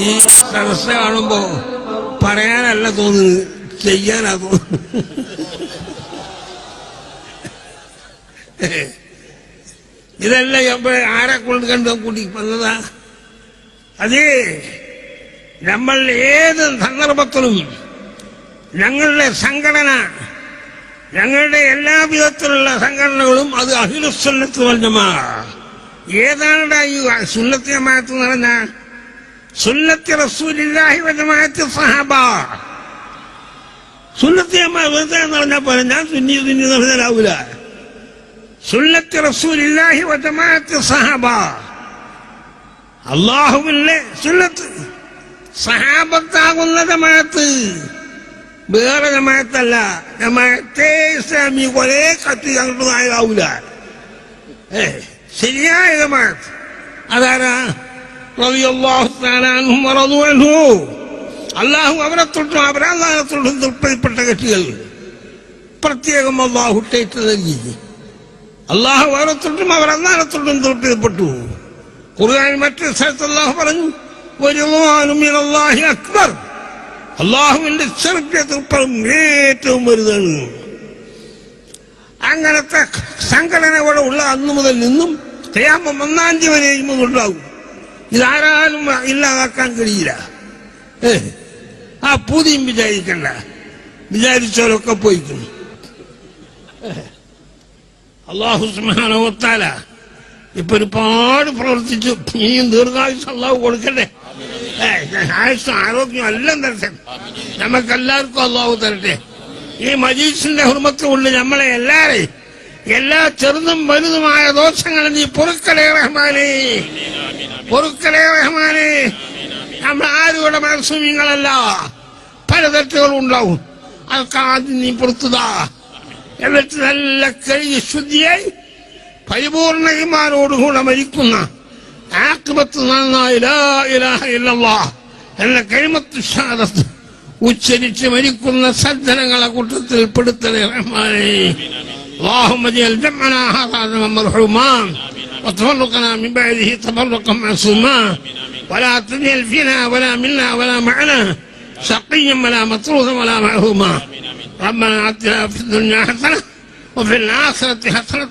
ഈ സദസ് കാണുമ്പോ പറയാനല്ല തോന്നുന്നത്. ചെയ്യാനാ തോന്നുന്നു ഇതെല്ലാം എപ്പോഴും ആരെ കൊണ്ട് കണ്ടു കൂടി വന്നതാ? അതേ നമ്മൾ ഏത് സന്ദർഭത്തിലും ഞങ്ങളുടെ സംഘടന ഞങ്ങളുടെ എല്ലാ വിധത്തിലുള്ള സംഘടനകളും അത് അഖിലുസുന്നത്ത് വന്നമാ ഏതാണ് ഈ സുന്നത്തി ജമാഅത്ത് എന്ന് പറഞ്ഞ സുന്നത്തി റസൂലില്ലാഹി വജമാഅത്ത് സഹാബ സുന്നത്തി ജമാഅത്ത് വെറുതെ എന്ന് പറഞ്ഞാൽ പോലെ ഞാൻ സുന്നി സുന്നി എന്ന് പറഞ്ഞാലാവൂല സുന്നത്തി റസൂലില്ലാഹി വജമാഅത്ത് സഹാബ അള്ളാഹുവിന്റെ സുന്നത്ത് സഹാബത്താകുന്ന ജമാഅത്ത് വേറെ ജമാഅത്തല്ല ജമാഅത്തെ ഇസ്ലാമി ഒരേ കത്തി അങ്ങോട്ട് ആയാവൂല ഏ ശരിയായ ജമാഅത്ത് അതാരാ അള്ളാഹു അവരെ തൊട്ടും അവരെ അള്ളാഹെ തൊട്ടും തൃപ്തിപ്പെട്ട കക്ഷികൾ പ്രത്യേകം അള്ളാഹു ടേറ്റ് നൽകി അള്ളാഹു അവരെ തൊട്ടും അവർ അള്ളാഹെ തൊട്ടും തൃപ്തിപ്പെട്ടു ഖുർആൻ മറ്റൊരു സ്ഥലത്ത് അള്ളാഹു പറഞ്ഞു അക്ബർ. അള്ളാഹുവിന്റെ ചെറുപ്പത്തും ഏറ്റവും വലുതാണ്. അങ്ങനത്തെ സംഘടന ഇവിടെ ഉള്ള അന്നു മുതൽ നിന്നും ക്യാമ്പം ഒന്നാം തീയതി വരെയും ഉണ്ടാവും ഇതാരാലും ഇല്ലാതാക്കാൻ കഴിയില്ല ഏ ആ പൂതിയും വിചാരിക്കണ്ട വിചാരിച്ചവരൊക്കെ പോയിക്കുന്നു അള്ളാഹു സുഹാനോത്താല ഇപ്പൊ ഒരുപാട് പ്രവർത്തിച്ചു ഇനിയും ദീർഘായുസ് അള്ളാഹു കൊടുക്കട്ടെ ഏ, ആയുസ്സും ആരോഗ്യം എല്ലാം തരട്ടെ നമുക്കെല്ലാവർക്കും അള്ളാഹു തരട്ടെ ഈ മജീസിന്റെ ഹുർമത്ത് കൊണ്ട് നമ്മളെ എല്ലാരെയും എല്ലാ ചെറുതും വലുതുമായ ദോഷങ്ങളും നീ പൊറുക്കലേ റഹ്മാനെ പൊറുക്കലേ റഹ്മാനെ നമ്മൾ ആരുടെ മനസ്സുമിങ്ങളല്ല പല തെറ്റുകളും ഉണ്ടാവും അതൊക്കെ ആദ്യം നീ പുറത്തുതാ എന്നിട്ട് നല്ല കഴുകി ശുദ്ധിയായി പരിപൂർണ ഇമാനോടുകൂടെ മരിക്കുന്ന ആക്ബത്ത് നന്നായി ലാ ഇലാഹ ഇല്ലല്ലാഹ് എന്ന കഴിമത്ത് ഷാദത്ത് ഉച്ചരിച്ച് മരിക്കുന്ന സജ്ജനങ്ങളെ കൂട്ടത്തിൽ പെടുത്തണേ റഹ്മാനെ اللهم اجعل جمعنا هذا جمعا مرحوما وتفرقنا من بعده تفرقا معصوما. ولا تجعل فينا ولا منا ولا معنا. شقيا ولا مطرودا ولا معهوما. ربنا آتنا في الدنيا حسنة وفي الآخرة حسنة